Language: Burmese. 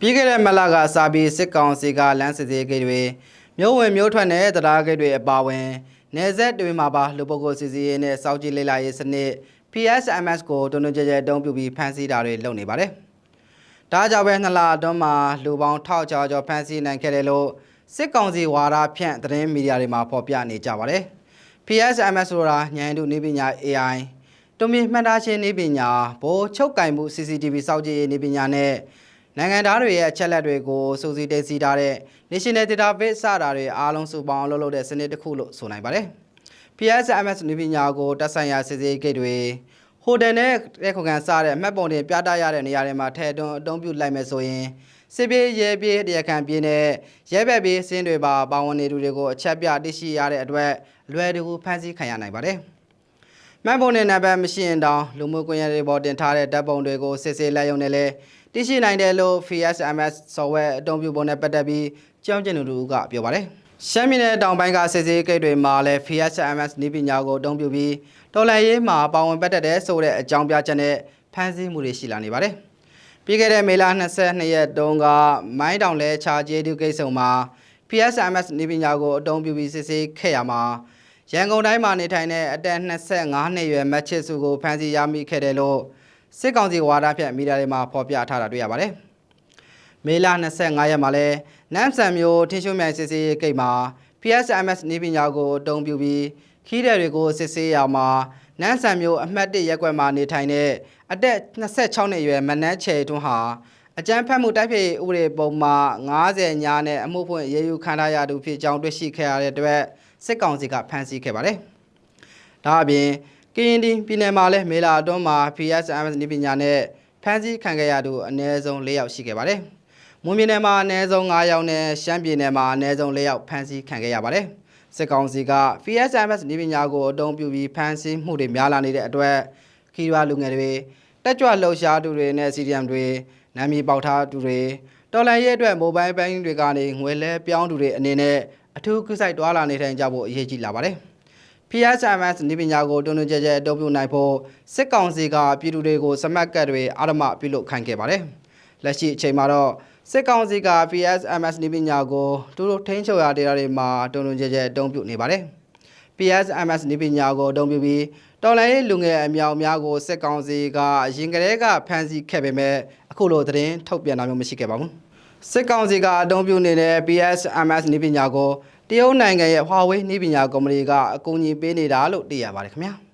ပြီးခဲ့တဲ့မလကစာပြီးစစ်ကောင်စီကလမ်းစစ်စေးဂိတ်တွေမြို့ဝင်မြို့ထွက်နဲ့တရားဂိတ်တွေအပါအဝင်နေဆက်တွေမှာပါလူပုဂ္ဂိုလ်စီစီရေးနဲ့စောက်ကြည့်လေ့လာရေးစနစ် PSMS ကိုတွန်းတွန်းကြဲကြဲအသုံးပြုပြီးဖမ်းဆီးတာတွေလုပ်နေပါတယ်။ဒါကြောင့်ပဲနှစ်လအတွင်းမှာလူပေါင်းထောက်ချောကျော်ဖမ်းဆီးနိုင်ခဲ့တယ်လို့စစ်ကောင်စီဝါဒဖြန့်သတင်းမီဒီယာတွေမှာဖော်ပြနေကြပါတယ်။ PSMS ဆိုတာဉာဏ်တုနည်းပညာ AI တွမီမှတ်သားခြင်းနည်းပညာဘိုးချုပ်ကင်မှု CCTV စောက်ကြည့်ရေးနည်းပညာနဲ့ နိုင်ငံသားတွေရဲ့အချက်လက်တွေကိုစုစည်းတင်စီထားတဲ့ National Database စတာတွေအားလုံးစုပေါင်းအလုပ်လုပ်တဲ့စနစ်တစ်ခုလို့ဆိုနိုင်ပါတယ်။ PSMS နည်းပညာကိုတက်ဆိုင်ရာစစ်ဆေးဂိတ်တွေဟိုတယ်နဲ့တဲ့ခုခံစားတဲ့မှတ်ပုံတင်ပြသရတဲ့နေရာတွေမှာထည့်သွင်းအသုံးပြုလိုက်မယ်ဆိုရင်စစ်ပြေးရဲပြေးတရားခံပြေးနဲ့ရဲဘက်ပြေးစင်းတွေပါပါဝင်နေသူတွေကိုအချက်ပြသိရှိရတဲ့အတွက်လွယ်ကူဖမ်းဆီးခံရနိုင်ပါတယ်။မှတ်ပုံနဲ့နံပါတ်မရှိရင်တောင်လူမှုကွန်ရက်တွေပေါ်တင်ထားတဲ့ဓာတ်ပုံတွေကိုစစ်ဆေးလိုက်ရုံနဲ့လည်း သိရှိနိုင်တယ်လို့ FSMS software အသုံးပြုပုံနဲ့ပတ်သက်ပြီးကြောင်းကျင်သူတို့ကပြောပါတယ်။ရှမ်းပြည်နယ်တောင်ပိုင်းကစစ်ဆေးဂိတ်တွေမှာလည်း FSMS နည်းပညာကိုအသုံးပြုပြီးတော်လှန်ရေးမှာပါဝင်ပတ်သက်တဲ့ဆိုတဲ့အကြောင်းပြချက်နဲ့ဖမ်းဆီးမှုတွေရှိလာနေပါတယ်။ပြီးခဲ့တဲ့မေလ22ရက်တုန်းကမိုင်းတောင်လဲချာကျေးဒုကိတ်ဆုံမှာ PSMS နည်းပညာကိုအသုံးပြုပြီးစစ်ဆေးခဲ့ရမှာရန်ကုန်တိုင်းမှာနေထိုင်တဲ့အသက်25နှစ်အရွယ်မတ်ချစ်စုကိုဖမ်းဆီးရမိခဲ့တယ်လို့ စစ်ကောင်စီဝါဒဖြန့်မီဒီယာတွေမှာဖော်ပြထားတာတွေ့ရပါတယ်။မေလ25ရက်မှာလဲနမ်ဆန်မျိုးထင်းရှုံမြိုင်စစ်ဆေးရေးဂိတ်မှာ PSMS နည်းပညာကိုအသုံးပြုပြီးခီးတဲ့တွေကိုစစ်ဆေးရမှာနမ်ဆန်မျိုးအမှတ်1ရက်ကွက်မှာနေထိုင်တဲ့အသက်26နှစ်အရွယ်မနန်းချေတွန်းဟာအကြမ်းဖက်မှုတိုက်ဖျက်ရေးဥပဒေပုံမှာ90ညာနဲ့အမှုဖွင့်ရေးယူခံထားရသူဖြစ်ကြောင်းတွေ့ရှိခဲ့ရတဲ့အတွက်စစ်ကောင်စီကဖမ်းဆီးခဲ့ပါတယ်။ဒါအပြင် ကရင်ပြည်နယ်မှာလည်းမေလာအတွင်းမှာ PSMS နည်းပညာနဲ့ဖမ်းဆီးခံခဲ့ရသူအနည်းဆုံး၄ယောက်ရှိခဲ့ပါတယ်။မွန်ပြည်နယ်မှာအနည်းဆုံး9ယောက်နဲ့ရှမ်းပြည်နယ်မှာအနည်းဆုံး4ယောက်ဖမ်းဆီးခံခဲ့ရပါတယ်။စစ်ကောင်စီက PSMS နည်းပညာကိုအသုံးပြုပြီးဖမ်းဆီးမှုတွေများလာနေတဲ့အတွက်ခီးရွာလူငယ်တွေတက်ကြွလှုပ်ရှားသူတွေနဲ့ CDM တွေနာမည်ပေါက်ထားသူတွေတော်လိုင်းရဲ့အတွက်မိုဘိုင်းဘန်တွေကနေငွေလဲပြောင်းသူတွေအနေနဲ့အထူးကိစ္စတွာလာနေထိုင်ကြဖို့အရေးကြီးလာပါတယ်။ PSMS နည်းပညာကိုတွန်းတွန်းကြဲကြဲအသုံးပြုနိုင်ဖို့စစ်ကောင်စီကပြည်သူတွေကိုစမတ်ကတ်တွေအာရမပြုလုပ်ခိုင်းခဲ့ပါတယ်။လက်ရှိအချိန်မှာတော့စစ်ကောင်စီက PSMS နည်းပညာကိုသူတို့ထိန်းချုပ်ရာဒေသတွေမှာတွန်းတွန်းကြဲကြဲအသုံးပြုနေပါတယ်။ PSMS နည်းပညာကိုအသုံးပြုပြီးတော်လိုင်းရေးလူငယ်အမြောက်အများကိုစစ်ကောင်စီကရင်ကလေးကဖမ်းဆီးခဲ့ပေမဲ့အခုလိုသတင်းထုတ်ပြန်တာမျိုးမရှိခဲ့ပါဘူး။စစ်ကောင်စီကအသုံးပြုနေတဲ့ PSMS နည်းပညာကို တရုတ်နိုင်ငံရဲ့ Huawei နည်းပညာကုမ္ပဏီကအကူအညီပေးနေတာလို့သိရပါတယ်ခင်ဗျာ။